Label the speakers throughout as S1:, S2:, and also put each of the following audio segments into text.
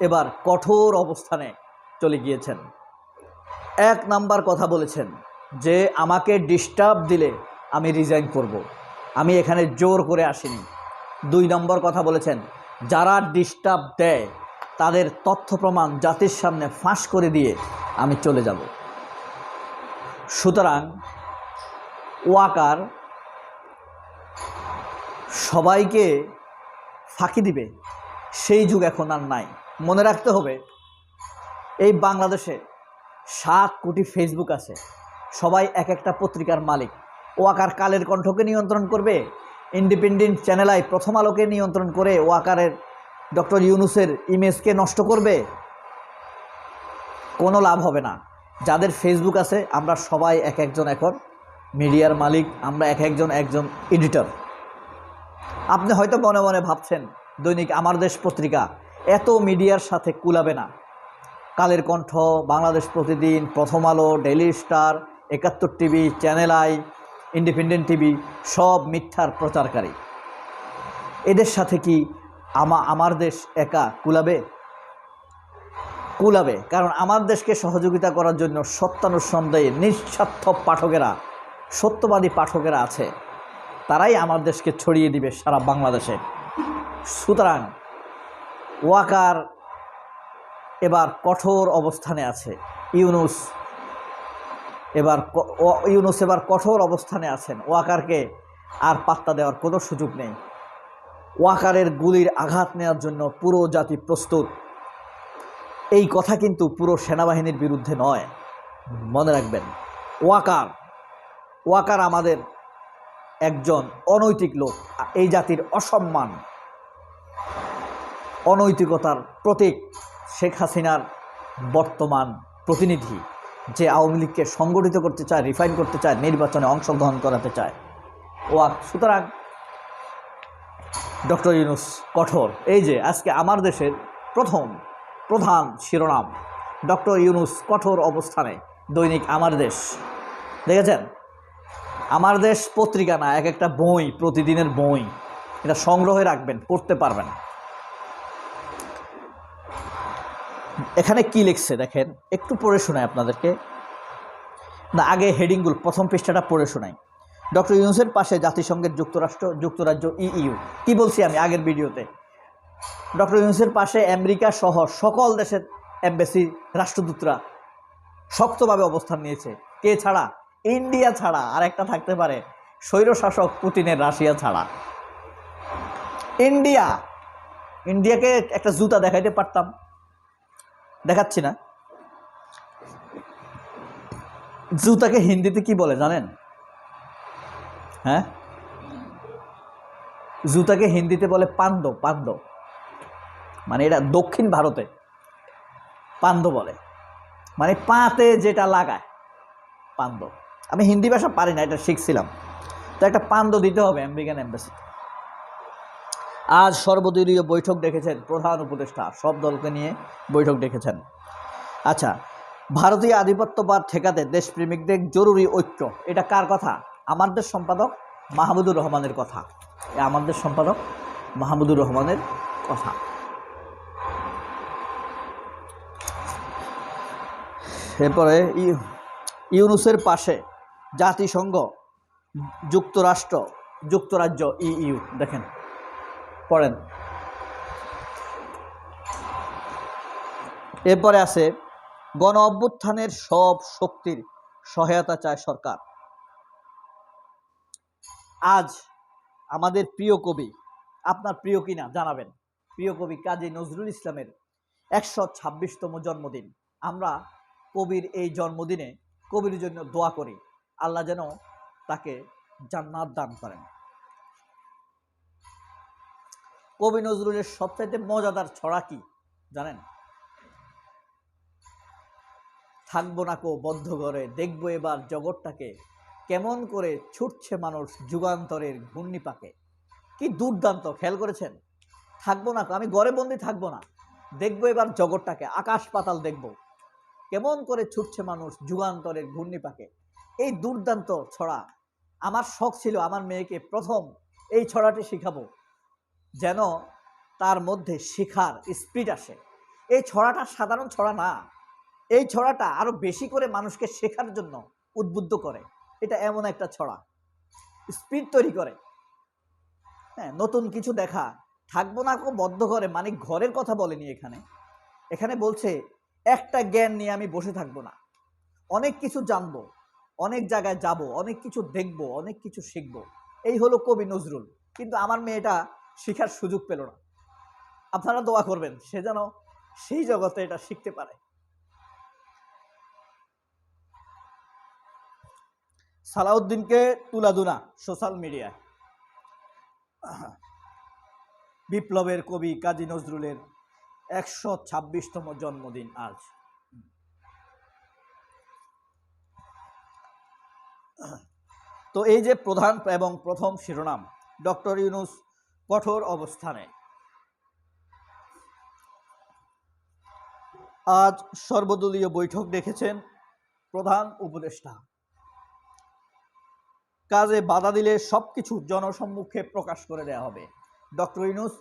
S1: এবার কঠোর অবস্থানে চলে গিয়েছেন। এক নাম্বার কথা বলেছেন যে, আমাকে ডিস্টার্ব দিলে আমি রিজাইন করব। আমি এখানে জোর করে আসিনি। দুই নম্বর কথা বলেছেন, যারা ডিস্টার্ব দেয়, তাদের তথ্য প্রমাণ জাতির সামনে ফাঁস করে দিয়ে আমি চলে যাব। সুতরাং ওয়াকার সবাইকে ফাঁকি দিবে। সেই যুগ এখন আর নাই। মনে রাখতে হবে, এই বাংলাদেশে সাত কোটি ফেসবুক আছে। সবাই এক একটা পত্রিকার মালিক। ওয়াকার কালের কণ্ঠকে নিয়ন্ত্রণ করবে, ইন্ডিপেন্ডেন্ট চ্যানেলাই প্রথম আলোকে নিয়ন্ত্রণ করে ওয়াকারের ডক্টর ইউনুসের ইমেজকে নষ্ট করবে। কোনো লাভ হবে না। যাদের ফেসবুক আছে, আমরা সবাই এক একজন এখন মিডিয়ার মালিক, আমরা এক একজন একজন এডিটর। আপনি হয়তো মনে মনে ভাবছেন দৈনিক আমার দেশ পত্রিকা। এত মিডিয়ার সাথে কুলাবে না। Kaler Kantho, Bangladesh Pratidin, Prothom Alo, daily star, Ekattor TV, channel I, independent TV, সব মিথ্যার প্রচারকারী। এদের সাথে কি আমা আমার দেশ একা কুলাবে? কুলাবে, কারণ আমার দেশকে সহযোগিতা করার জন্য সত্যানুসন্দেহে নিঃস্বার্থ পাঠকেরা, সত্যবাদী পাঠকেরা আছে। তারাই আমার দেশকে ছড়িয়ে দিবে সারা বাংলাদেশে। সুতরাং ওয়াকার এবার কঠোর অবস্থানে আছে। ইউনুস এবার ইউনুস এবার কঠোর অবস্থানে আছেন। ওয়াকারকে আর পাত্তা দেওয়ার কোনো সুযোগ নেই। ওয়াকারের গুলির আঘাত নেওয়ার জন্য পুরো জাতি প্রস্তুত। এই কথা কিন্তু পুরো সেনাবাহিনীর বিরুদ্ধে নয়। মনে রাখবেন, ওয়াকার ওয়াকার আমাদের একজন অনৈতিক লোক। এই জাতির অসম্মান অনৈতিকতার প্রতীক শেখ হাসিনার বর্তমান প্রতিনিধি, যে আওয়ামী লীগকে সংগঠিত করতে চায়, রিফাইন করতে চায়, নির্বাচনে অংশগ্রহণ করাতে চায়। ওয়াক সুতরাং ডক্টর ইউনুস কঠোর। এই যে, আজকে আমার দেশের প্রথম, প্রধান শিরোনাম, ডক্টর ইউনুস কঠোর অবস্থানে, দৈনিক আমার দেশ। দেখেছেন? আমার দেশ পত্রিকা না, এক একটা বই, প্রতিদিনের বই, এটা সংগ্রহে রাখবেন, পড়তে পারবেন। এখানে কি লিখছে দেখেন? একটু পড়ে শোনাই আপনাদেরকে। না, আগে হেডিংগুলো প্রথম পৃষ্ঠাটা পড়ে শোনাই। ডক্টর ইউনুসের পাশে জাতিসংঘের যুক্তরাষ্ট্র, যুক্তরাজ্য ইইউ কি বলছি আমি আগের ভিডিওতে? ডক্টর ইউনুসের পাশে আমেরিকা সহ সকল দেশের এমবেসি রাষ্ট্রদূতরা শক্তভাবে অবস্থান নিয়েছে। কে ছাড়া? ইন্ডিয়া ছাড়া। আর একটা থাকতে পারে, স্বৈরশাসক পুতিনের রাশিয়া ছাড়া। ইন্ডিয়া! ইন্ডিয়াকে একটা জুতা দেখাইতে পারতাম। দেখাচ্ছি না। জুতাকে হিন্দিতে কি বলে জানেন? হ্যাঁ? জুতাকে হিন্দিতে বলে পান্দ পান্দ মানে এটা দক্ষিণ ভারতে পান্দ বলে। মানে পাতে যেটা লাগায় পান্দ আমি হিন্দি ভাষা পারি না, এটা শিখছিলাম। তো একটা পান্দ দিতে হবে আমেরিকান এম্বাসিতে। আজ সর্বদলীয় বৈঠক ডেকেছেন প্রধান উপদেষ্টা। সব দলকে নিয়ে বৈঠক ডেকেছেন। আচ্ছা ভারতীয় আধিপত্যবাদ ঠেকাতে দেশপ্রেমিকদের জরুরি ঐক্য, এটা কার কথা? আমাদের সম্পাদক মাহমুদুর রহমানের কথা। আমাদের সম্পাদক মাহমুদুর রহমানের কথা। এরপরে ইউ- ইউনুসের পাশে জাতিসংঘ, যুক্তরাষ্ট্র, যুক্তরাজ্য, ইইউ, দেখেন। পড়েন। এরপরে আছে, গণ অভ্যুত্থানের সব শক্তির সহায়তা চায় সরকার। আজ আমাদের প্রিয় কবি, আপনার প্রিয় কিনা জানাবেন। প্রিয় কবি কাজী নজরুল ইসলামের একশো ছাব্বিশতম জন্মদিন। আমরা কবির এই জন্মদিনে কবির জন্য দোয়া করি। আল্লাহ যেন তাকে জান্নাত দান করেন। কবি নজরুলের সবচাইতে মজাদার ছড়া কি জানেন? থাকব না কো বদ্ধ ঘরে, দেখব এবার জগৎটাকে। কেমন করে ছুটছে মানুষ যুগান্তরের ঘূর্ণিপাকে। কি দুর্দান্ত, খেয়াল করেছেন? থাকব না আমি ঘরে বন্দি থাকব না। দেখব এবার জগৎটাকে, আকাশ পাতাল দেখব। কেমন করে ছুটছে মানুষ যুগান্তরের ঘূর্ণিপাকে। এই দুর্দান্ত ছড়া, আমার শখ ছিল, আমার মেয়েকে প্রথম এই ছড়াটি শিখাবো। যেন তার মধ্যে শেখার স্পিড আসে। এই ছড়াটা সাধারণ ছড়া না। এই ছড়াটা আরও বেশি করে মানুষকে শেখার জন্য উদ্বুদ্ধ করে। এটা এমন একটা ছড়া। স্পিড তৈরি করে। হ্যাঁ নতুন কিছু দেখা। থাকব না কো বদ্ধ করে মানে ঘরের কথা বলেনি এখানে। এখানে বলছে, একটা জ্ঞান নিয়ে আমি বসে থাকব না। অনেক কিছু জানব, অনেক জায়গায় যাব, অনেক কিছু দেখব, অনেক কিছু শিখব। এই হলো কবি নজরুল। কিন্তু আমার মেয়েটা শেখার সুযোগ পেল না। আপনারা দোয়া করবেন, সে যেন সেই জগতে এটা শিখতে পারে। সালাউদ্দিনকে তুলাদুনা সোশ্যাল মিডিয়ায়। বিপ্লবের কবি কাজী নজরুলের একশো ছাব্বিশতম জন্মদিন আজ। তো এই যে প্রধান এবং প্রথম শিরোনাম, ডক্টর ইউনুস কঠোর অবস্থানে। আজ সর্বদলীয় বৈঠক ডেকেছেন প্রধান উপদেষ্টা। কাজে বাধা দিলে সব কিছু জনসম্মুখে প্রকাশ করে দেওয়া হবে। ডক্টর ইউনুস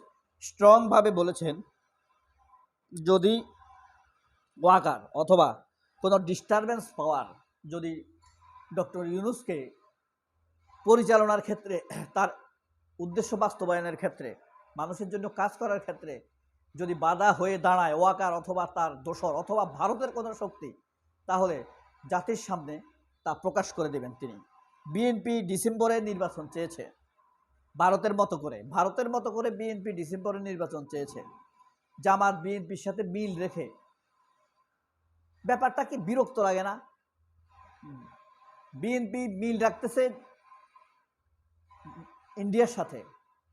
S1: স্ট্রংভাবে বলেছেন, যদি ওয়াকার অথবা কোনো ডিস্টারবেন্স পাওয়ার যদি ডক্টর ইউনুসকে পরিচালনার ক্ষেত্রে তার উদ্দেশ্য বাস্তবায়নের ক্ষেত্রে, মানুষের জন্য কাজ করার ক্ষেত্রে যদি বাধা হয়ে দাঁড়ায় ওয়াকার অথবা তার দোসর অথবা ভারতের কোনো শক্তি, তাহলে জাতির সামনে তা প্রকাশ করে দেবেন তিনি। বিএনপি ডিসেম্বরে নির্বাচন চেয়েছে। ভারতের মতো করে, ভারতের মতো করে বিএনপি ডিসেম্বরে নির্বাচন চেয়েছে। জামাত, বিএনপির সাথে মিল রেখে। ব্যাপারটা কি বিরক্ত লাগে না? বিএনপি মিল রাখতেছে ইন্ডিয়ার সাথে,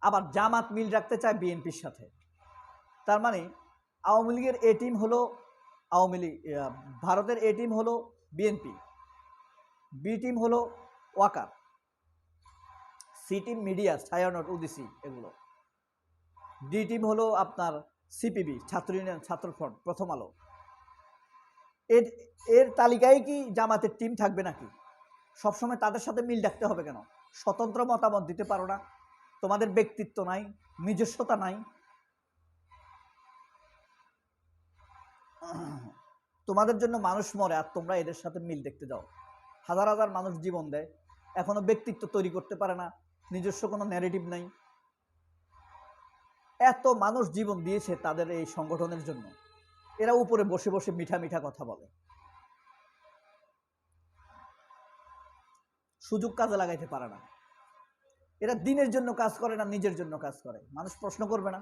S1: আবার জামাত মিল রাখতে চায় বিএনপির সাথে। তার মানে আওয়ামী লীগের এ টিম হলো, আওয়ামী লীগ ভারতের এ টিম হলো বিএনপি, বি টিম হলো Waker, C team media Chhayanaut উদিসি এগুলো। ডি টিম হলো আপনার সিপিবি, ছাত্র ইউনিয়ন, ছাত্র ফ্রন্ট, প্রথম আলো। এর এর তালিকায় কি জামাতের টিম থাকবে নাকি? সবসময় তাদের সাথে মিল রাখতে হবে কেন? স্বতন্ত্র মতামত দিতে পারো না। তোমাদের ব্যক্তিত্ব নাই, নিজস্বতা নাই। তোমাদের জন্য মানুষ মরে আর তোমরা এদের সাথে মিল দেখতে যাও। হাজার হাজার মানুষ জীবন দেয়, এখনও ব্যক্তিত্ব তৈরি করতে পারে না, নিজস্ব কোনো ন্যারেটিভ নাই। এত মানুষ জীবন দিয়েছে তাদের এই সংগঠনের জন্য। এরা উপরে বসে বসে মিঠা মিঠা কথা বলে। সুযোগ কাজে লাগাইতে পারে না। এরা দিনের জন্য কাজ করে না নিজের জন্য কাজ করে। মানুষ প্রশ্ন করবে না।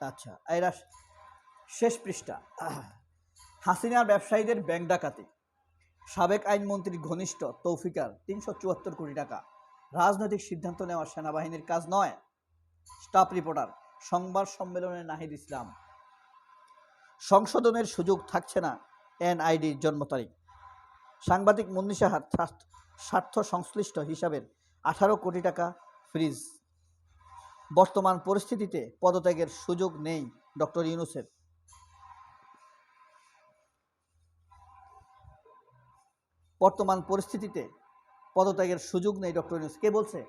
S1: আচ্ছা এরা শেষ পৃষ্ঠা। হাসিনার ব্যবসায়ীদের ব্যাংক ডাকাতি। সাবেক আইনমন্ত্রীর ঘনিষ্ঠ তৌফিকার তিনশো চুয়াত্তর কোটি টাকা। রাজনৈতিক সিদ্ধান্ত নেওয়া সেনাবাহিনীর কাজ নয়। স্টাফ রিপোর্টার, সংবাদ সম্মেলনে নাহিদ ইসলাম। সংশোধনের সুযোগ থাকছে না এনআইডির জন্ম তারিখ। সাংবাদিক মুন্নি সাহার স্বার্থ- সংশ্লিষ্ট হিসাবের আঠারো কোটি টাকা ফ্রিজ। বর্তমান পরিস্থিতিতে পদত্যাগের সুযোগ নেই ডক্টর ইউনুসের। বর্তমান পরিস্থিতিতে পদত্যাগের সুযোগ নেই ডক্টর ইউনুস। কে বলছে?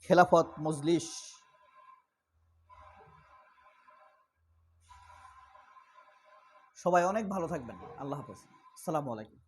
S1: খেলাফত মজলিস। সবাই অনেক ভালো থাকবেন। আল্লাহ হাফেজ। আসসালামু আলাইকুম।